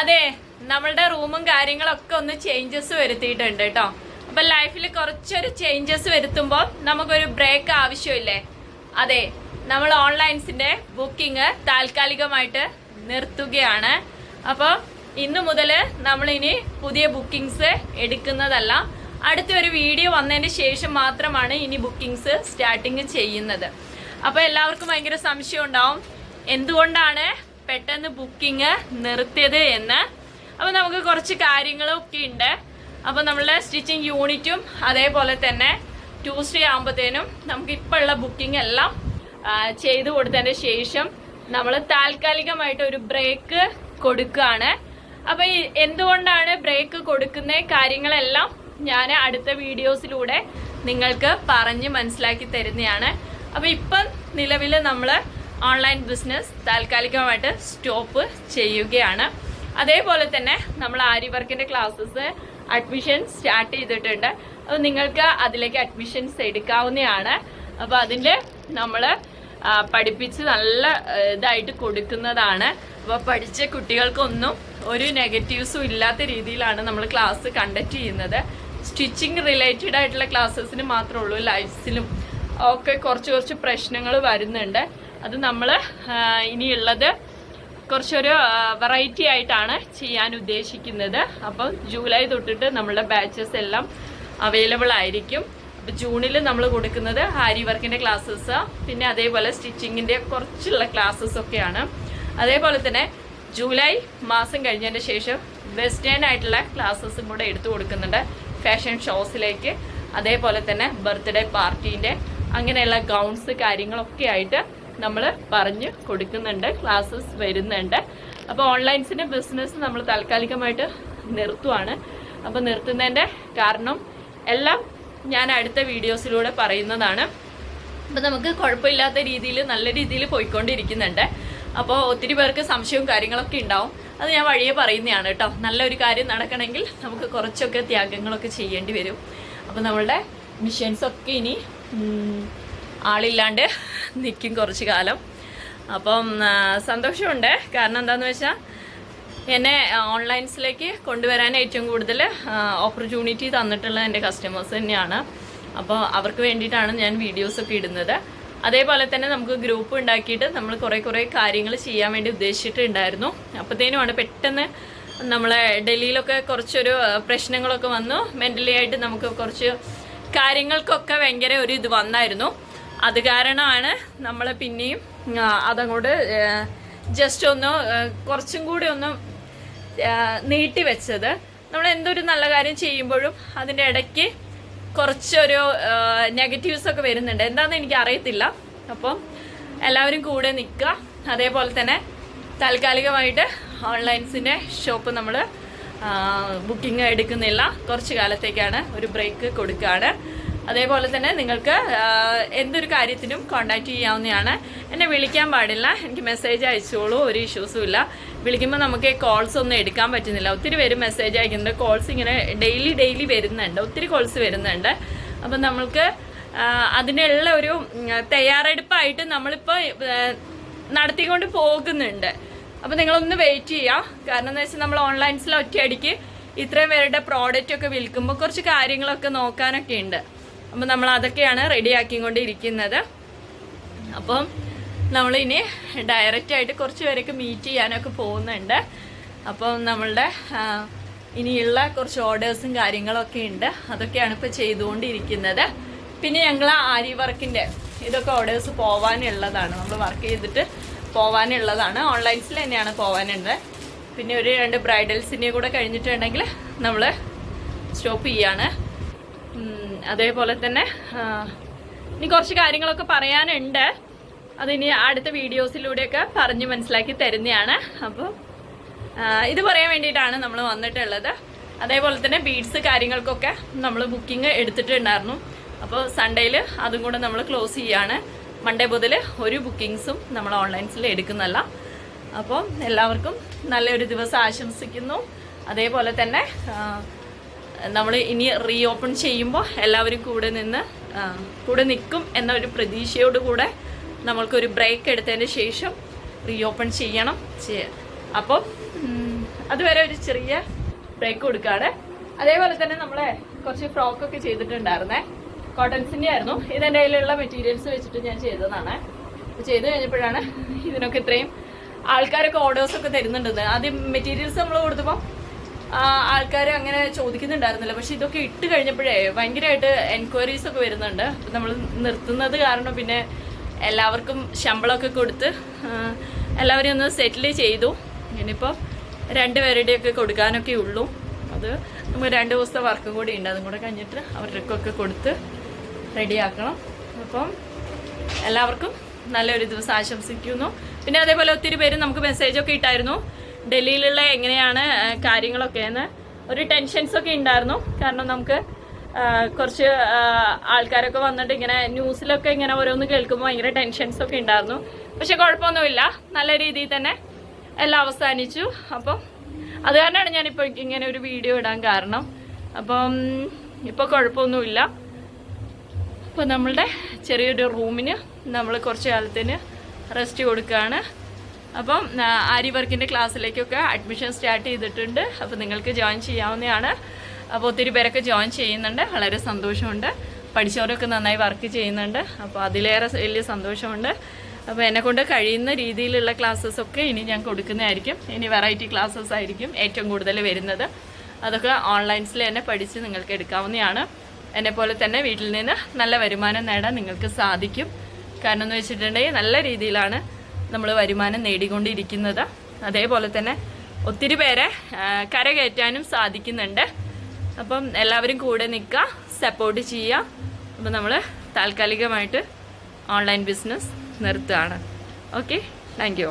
അതെ നമ്മളുടെ റൂമും കാര്യങ്ങളൊക്കെ ഒന്ന് ചേഞ്ചസ് വരുത്തിയിട്ടുണ്ട് കേട്ടോ. അപ്പൊ ലൈഫിൽ കുറച്ചൊരു ചേഞ്ചസ് വരുത്തുമ്പോൾ നമുക്കൊരു ബ്രേക്ക് ആവശ്യമില്ലേ? അതെ നമ്മൾ ഓൺലൈൻസിന്റെ ബുക്കിംഗ് താൽക്കാലികമായിട്ട് നിർത്തുകയാണ്. അപ്പോൾ ഇന്നു മുതൽ നമ്മളിനി പുതിയ ബുക്കിംഗ്സ് എടുക്കുന്നതല്ല. അടുത്ത ഒരു വീഡിയോ വന്നതിന് ശേഷം മാത്രമാണ് ഇനി ബുക്കിംഗ്സ് സ്റ്റാർട്ടിങ് ചെയ്യുന്നത്. അപ്പോൾ എല്ലാവർക്കും ഭയങ്കര സംശയം ഉണ്ടാവും. എന്തുകൊണ്ടാണ് പെട്ടെന്ന് ബുക്കിംഗ് നിർത്തിയത് എന്ന്. അപ്പോൾ നമുക്ക് കുറച്ച് കാര്യങ്ങളൊക്കെ ഉണ്ട്. അപ്പോൾ നമ്മളുടെ സ്റ്റിച്ചിങ് യൂണിറ്റും അതേപോലെ തന്നെ ട്യൂസ്ഡേ ആകുമ്പോഴത്തേനും നമുക്ക് ഇപ്പോൾ ഉള്ള ബുക്കിംഗ് എല്ലാം ചെയ്തു കൊടുത്തതിന് ശേഷം നമ്മൾ താൽക്കാലികമായിട്ട് ഒരു ബ്രേക്ക് കൊടുക്കുകയാണ്. അപ്പോൾ എന്തുകൊണ്ടാണ് ബ്രേക്ക് കൊടുക്കുന്ന കാര്യങ്ങളെല്ലാം ഞാൻ അടുത്ത വീഡിയോസിലൂടെ നിങ്ങൾക്ക് പറഞ്ഞ് മനസ്സിലാക്കി തരുന്നതാണ്. അപ്പോൾ ഇപ്പം നിലവിൽ നമ്മൾ ഓൺലൈൻ ബിസിനസ് താൽക്കാലികമായിട്ട് സ്റ്റോപ്പ് ചെയ്യുകയാണ്. അതേപോലെ തന്നെ നമ്മൾ ആരി വർക്കിന്റെ ക്ലാസ്സസ് അഡ്മിഷൻ സ്റ്റാർട്ട് ചെയ്തിട്ടുണ്ട്. അപ്പോൾ നിങ്ങൾക്ക് അതിലേക്ക് അഡ്മിഷൻസ് എടുക്കാവുന്നതാണ്. അപ്പോൾ അതിന്റെ നമ്മൾ പഠിപ്പിച്ച് നല്ല ഇതായിട്ട് കൊടുക്കുന്നതാണ്. അപ്പോൾ പഠിച്ച കുട്ടികൾക്കൊന്നും ഒരു നെഗറ്റീവ്സും ഇല്ലാത്ത രീതിയിലാണ് നമ്മൾ ക്ലാസ് കണ്ടക്ട് ചെയ്യുന്നത്. സ്റ്റിച്ചിങ് റിലേറ്റഡ് ആയിട്ടുള്ള ക്ലാസ്സസിന് മാത്രമേ ഉള്ളൂ ലൈഫ്സിലും ഒക്കെ കുറച്ച് കുറച്ച് പ്രശ്നങ്ങൾ വരുന്നുണ്ട്. അത് നമ്മൾ ഇനിയുള്ളത് കുറച്ചൊരു വെറൈറ്റി ആയിട്ടാണ് ചെയ്യാൻ ഉദ്ദേശിക്കുന്നത്. അപ്പം ജൂലൈ തൊട്ടിട്ട് നമ്മളുടെ ബാച്ചസ് എല്ലാം അവൈലബിൾ ആയിരിക്കും. അപ്പോൾ ജൂണിൽ നമ്മൾ കൊടുക്കുന്നത് ഹാരി വർക്കിന്റെ ക്ലാസ്സസ് പിന്നെ അതേപോലെ സ്റ്റിച്ചിങ്ങിന്റെ കുറച്ചുള്ള ക്ലാസ്സസ് ഒക്കെയാണ്. അതേപോലെ തന്നെ ജൂലൈ മാസം കഴിഞ്ഞതിന് ശേഷം വെസ്റ്റേൺ ആയിട്ടുള്ള ക്ലാസ്സസും കൂടെ എടുത്തു കൊടുക്കുന്നുണ്ട്. ഫാഷൻ ഷോസിലേക്ക് അതേപോലെ തന്നെ ബർത്ത്ഡേ പാർട്ടീന്റെ അങ്ങനെയുള്ള ഗൗൺസ് കാര്യങ്ങളൊക്കെ ആയിട്ട് നമ്മൾ പറഞ്ഞു കൊടുക്കുന്നുണ്ട് ക്ലാസ്സസ് വരുന്നുണ്ട്. അപ്പോൾ ഓൺലൈൻസിന്റെ ബിസിനസ് നമ്മൾ താൽക്കാലികമായിട്ട് നിർത്തുവാണ്. അപ്പോൾ നിർത്തുന്നതിന്റെ കാരണം എല്ലാം ഞാൻ അടുത്ത വീഡിയോസിലൂടെ പറയുന്നതാണ്. അപ്പോൾ നമുക്ക് കുഴപ്പമില്ലാത്ത രീതിയിൽ നല്ല രീതിയിൽ പോയിക്കൊണ്ടിരിക്കുന്നുണ്ട്. അപ്പോൾ ഒത്തിരി പേർക്ക് സംശയവും കാര്യങ്ങളൊക്കെ ഉണ്ടാവും. അത് ഞാൻ വഴിയെ പറയുന്നതാണ് കേട്ടോ. നല്ലൊരു കാര്യം നടക്കണമെങ്കിൽ നമുക്ക് കുറച്ചൊക്കെ ത്യാഗങ്ങളൊക്കെ ചെയ്യേണ്ടി വരും. അപ്പോൾ നമ്മളുടെ മിഷൻസൊക്കെ ഇനി ആളില്ലാണ്ട് നിൽക്കും കുറച്ച് കാലം. അപ്പം സന്തോഷമുണ്ട്. കാരണം എന്താണെന്ന് വെച്ചാൽ എന്നെ ഓൺലൈൻസിലേക്ക് കൊണ്ടുവരാൻ ഏറ്റവും കൂടുതൽ ഓപ്പർച്യൂണിറ്റി തന്നിട്ടുള്ള എന്റെ കസ്റ്റമേഴ്സ് തന്നെയാണ്. അപ്പോൾ അവർക്ക് വേണ്ടിയിട്ടാണ് ഞാൻ വീഡിയോസൊക്കെ ഇടുന്നത്. അതേപോലെ തന്നെ നമുക്ക് ഗ്രൂപ്പ് ഉണ്ടാക്കിയിട്ട് നമ്മൾ കുറേ കുറേ കാര്യങ്ങൾ ചെയ്യാൻ വേണ്ടി ഉദ്ദേശിച്ചിട്ടുണ്ടായിരുന്നു. അപ്പോഴത്തേനുമാണ് പെട്ടെന്ന് നമ്മളെ ഡൽഹിയിലൊക്കെ കുറച്ചൊരു പ്രശ്നങ്ങളൊക്കെ വന്നു. മെന്റലി ആയിട്ട് നമുക്ക് കുറച്ച് കാര്യങ്ങൾക്കൊക്കെ ഭയങ്കര ഒരു ഇത് വന്നായിരുന്നു. അത് കാരണമാണ് നമ്മൾ പിന്നെയും അതങ്ങോട്ട് ജസ്റ്റ് ഒന്ന് കുറച്ചും കൂടി ഒന്ന് നീട്ടിവെച്ചത് നമ്മൾ എന്തൊരു നല്ല കാര്യം ചെയ്യുമ്പോഴും അതിന്റെ ഇടയ്ക്ക് കുറച്ചൊരു നെഗറ്റീവ്സ് ഒക്കെ വരുന്നുണ്ട്. എന്താണെന്ന് എനിക്ക് അറിയത്തില്ല. അപ്പം എല്ലാവരും കൂടെ നിൽക്കുക. അതേപോലെ തന്നെ താൽക്കാലികമായിട്ട് ഓൺലൈൻസിന്റെ ഷോപ്പ് നമ്മൾ ബുക്കിംഗ് എടുക്കുന്നില്ല. കുറച്ച് കാലത്തേക്കാണ് ഒരു ബ്രേക്ക് കൊടുക്കുകയാണ് അതേപോലെ തന്നെ നിങ്ങൾക്ക് എന്തൊരു കാര്യത്തിനും കോണ്ടാക്ട് ചെയ്യാവുന്നതാണ്. എന്നെ വിളിക്കാൻ പാടില്ല. എനിക്ക് മെസ്സേജ് അയച്ചോളൂ. ഒരു ഇഷ്യൂസും ഇല്ല. വിളിക്കുമ്പോൾ നമുക്ക് കോൾസ് ഒന്നും എടുക്കാൻ പറ്റുന്നില്ല. ഒത്തിരി പേര് മെസ്സേജ് അയക്കുന്നുണ്ട്. കോൾസ് ഇങ്ങനെ ഡെയിലി ഡെയിലി വരുന്നുണ്ട്. ഒത്തിരി കോൾസ് വരുന്നുണ്ട്. അപ്പം നമ്മൾക്ക് അതിനുള്ള ഒരു തയ്യാറെടുപ്പായിട്ട് നമ്മളിപ്പോൾ നടത്തിക്കൊണ്ട് പോകുന്നുണ്ട്. അപ്പോൾ നിങ്ങളൊന്ന് വെയിറ്റ് ചെയ്യുക കാരണം എന്ന് വെച്ചാൽ നമ്മൾ ഓൺലൈൻസിൽ ഒറ്റയടിക്ക് ഇത്രയും പേരുടെ പ്രോഡക്റ്റ് ഒക്കെ വിൽക്കുമ്പോൾ കുറച്ച് കാര്യങ്ങളൊക്കെ നോക്കാനൊക്കെ ഉണ്ട്. അപ്പം നമ്മൾ അതൊക്കെയാണ് റെഡിയാക്കിക്കൊണ്ട് ഇരിക്കുന്നത് അപ്പം നമ്മളിനി ഡയറക്റ്റ് ആയിട്ട് കുറച്ച് പേരൊക്കെ മീറ്റ് ചെയ്യാനൊക്കെ പോകുന്നുണ്ട്. അപ്പം നമ്മളുടെ ഇനിയുള്ള കുറച്ച് ഓർഡേഴ്സും കാര്യങ്ങളൊക്കെ ഉണ്ട്. അതൊക്കെയാണ് ഇപ്പോൾ ചെയ്തുകൊണ്ടിരിക്കുന്നത്. പിന്നെ ഞങ്ങൾ ആരി വർക്കിന്റെ ഇതൊക്കെ ഓർഡേഴ്സ് പോവാനുള്ളതാണ്. നമ്മൾ വർക്ക് ചെയ്തിട്ട് പോവാനുള്ളതാണ്. ഓൺലൈൻസിൽ തന്നെയാണ് പോവാനുള്ളത്. പിന്നെ ഒരു രണ്ട് ബ്രൈഡൽസിനെ കൂടെ കഴിഞ്ഞിട്ടുണ്ടെങ്കിൽ നമ്മൾ സ്റ്റോപ്പ് ചെയ്യാണ്. അതേപോലെ തന്നെ ഇനി കുറച്ച് കാര്യങ്ങളൊക്കെ പറയാനുണ്ട്. അതിനി അടുത്ത വീഡിയോസിലൂടെയൊക്കെ പറഞ്ഞ് മനസ്സിലാക്കി തരുന്നതാണ്. അപ്പോൾ ഇത് പറയാൻ വേണ്ടിയിട്ടാണ് നമ്മൾ വന്നിട്ടുള്ളത്. അതേപോലെ തന്നെ ബീഡ്സ് കാര്യങ്ങൾക്കൊക്കെ നമ്മൾ ബുക്കിംഗ് എടുത്തിട്ടുണ്ടായിരുന്നു. അപ്പോൾ സൺഡേയിൽ അതും കൂടെ നമ്മൾ ക്ലോസ് ചെയ്യാണ്. മൺഡേ മുതൽ ഒരു ബുക്കിങ്സും നമ്മൾ ഓൺലൈൻസിൽ എടുക്കുന്നല്ല അപ്പോൾ എല്ലാവർക്കും നല്ലൊരു ദിവസം ആശംസിക്കുന്നു. അതേപോലെ തന്നെ നമ്മൾ ഇനി റീ ഓപ്പൺ ചെയ്യുമ്പോൾ എല്ലാവരും കൂടെ നിന്ന് കൂടെ നിൽക്കും എന്ന ഒരു പ്രതീക്ഷയോട് കൂടെ നമ്മൾക്കൊരു ബ്രേക്ക് എടുത്തതിന് ശേഷം റീ ഓപ്പൺ ചെയ്യണം ചെയ്യ- അപ്പോൾ അതുവരെ ഒരു ചെറിയ ബ്രേക്ക് കൊടുക്കുകയാണ് അതേപോലെ തന്നെ നമ്മളെ കുറച്ച് ഫ്രോക്കൊക്കെ ചെയ്തിട്ടുണ്ടായിരുന്നേ. കോട്ടൺസിന്റെ ആയിരുന്നു. ഇതെന്റെ കയ്യിലുള്ള മെറ്റീരിയൽസ് വെച്ചിട്ട് ഞാൻ ചെയ്തതാണ്. ചെയ്ത് കഴിഞ്ഞപ്പോഴാണ് ഇതിനൊക്കെ ഇത്രയും ആൾക്കാരൊക്കെ ഓർഡേഴ്സൊക്കെ തരുന്നുണ്ടെന്ന്. ആദ്യം മെറ്റീരിയൽസ് നമ്മൾ കൊടുത്തപ്പോൾ ആൾക്കാർ അങ്ങനെ ചോദിക്കുന്നുണ്ടായിരുന്നില്ല. പക്ഷെ ഇതൊക്കെ ഇട്ട് കഴിഞ്ഞപ്പോഴേ ഭയങ്കരമായിട്ട് എൻക്വയറീസ് ഒക്കെ വരുന്നുണ്ട്. നമ്മൾ നിർത്തുന്നത് കാരണം പിന്നെ എല്ലാവർക്കും ശമ്പളമൊക്കെ കൊടുത്ത് എല്ലാവരും ഒന്ന് സെറ്റിൽ ചെയ്തു. ഇനിയിപ്പോൾ രണ്ടുപേരുടെയൊക്കെ കൊടുക്കാനൊക്കെ ഉള്ളൂ. അത് നമുക്ക് രണ്ട് ദിവസത്തെ വർക്കും കൂടി ഉണ്ട്. അതും കൂടെ കഴിഞ്ഞിട്ട് അവർക്കൊക്കെ കൊടുത്ത് റെഡിയാക്കണം. അപ്പം എല്ലാവർക്കും നല്ലൊരു ദിവസം ആശംസിക്കുന്നു. പിന്നെ അതേപോലെ ഒത്തിരി പേര് നമുക്ക് മെസ്സേജൊക്കെ ഇട്ടായിരുന്നു. ഡൽഹിയിലുള്ള എങ്ങനെയാണ് കാര്യങ്ങളൊക്കെ എന്ന് ഒരു ടെൻഷൻസ് ഒക്കെ ഉണ്ടായിരുന്നു. കാരണം നമുക്ക് കുറച്ച് ആൾക്കാരൊക്കെ വന്നിട്ട് ഇങ്ങനെ ന്യൂസിലൊക്കെ ഇങ്ങനെ ഓരോന്ന് കേൾക്കുമ്പോൾ ഭയങ്കര ടെൻഷൻസ് ഒക്കെ ഉണ്ടായിരുന്നു. പക്ഷെ കുഴപ്പമൊന്നുമില്ല. നല്ല രീതിയിൽ തന്നെ എല്ലാം അവസാനിച്ചു. അപ്പം അത് കാരണമാണ് ഞാനിപ്പോൾ ഇങ്ങനെ ഒരു വീഡിയോ ഇടാൻ കാരണം. അപ്പം ഇപ്പോൾ കുഴപ്പമൊന്നുമില്ല. അപ്പോൾ നമ്മളുടെ ചെറിയൊരു റൂമിന് നമ്മൾ കുറച്ച് കാലത്തിന് റെസ്റ്റ് കൊടുക്കുകയാണ് അപ്പം ആരി വർക്കിന്റെ ക്ലാസ്സിലേക്കൊക്കെ അഡ്മിഷൻ സ്റ്റാർട്ട് ചെയ്തിട്ടുണ്ട്. അപ്പോൾ നിങ്ങൾക്ക് ജോയിൻ ചെയ്യാവുന്നതാണ്. അപ്പോൾ ഒത്തിരി പേരൊക്കെ ജോയിൻ ചെയ്യുന്നുണ്ട്. വളരെ സന്തോഷമുണ്ട്. പഠിച്ചവരൊക്കെ നന്നായി വർക്ക് ചെയ്യുന്നുണ്ട്. അപ്പോൾ അതിലേറെ വലിയ സന്തോഷമുണ്ട്. അപ്പോൾ എന്നെക്കൊണ്ട് കഴിയുന്ന രീതിയിലുള്ള ക്ലാസ്സസ് ഒക്കെ ഇനി ഞാൻ കൊടുക്കുന്നതായിരിക്കും. ഇനി വെറൈറ്റി ക്ലാസ്സസ് ആയിരിക്കും ഏറ്റവും കൂടുതൽ വരുന്നത്. അതൊക്കെ ഓൺലൈൻസിൽ തന്നെ പഠിച്ച് നിങ്ങൾക്ക് എടുക്കാവുന്നതാണ്. എന്നെ പോലെ തന്നെ വീട്ടിൽ നിന്ന് നല്ല വരുമാനം നേടാൻ നിങ്ങൾക്ക് സാധിക്കും. കാരണം എന്ന് വെച്ചിട്ടുണ്ടെങ്കിൽ നല്ല രീതിയിലാണ് നമ്മൾ വരുമാനം നേടിക്കൊണ്ടിരിക്കുന്നത്. അതേപോലെ തന്നെ ഒത്തിരി പേരെ കരകയറ്റാനും സാധിക്കുന്നുണ്ട്. അപ്പം എല്ലാവരും കൂടെ നിൽക്കുക സപ്പോർട്ട് ചെയ്യുക. അപ്പം നമ്മൾ താൽക്കാലികമായിട്ട് ഓൺലൈൻ ബിസിനസ് നിർത്തുകയാണ്. Okay thank you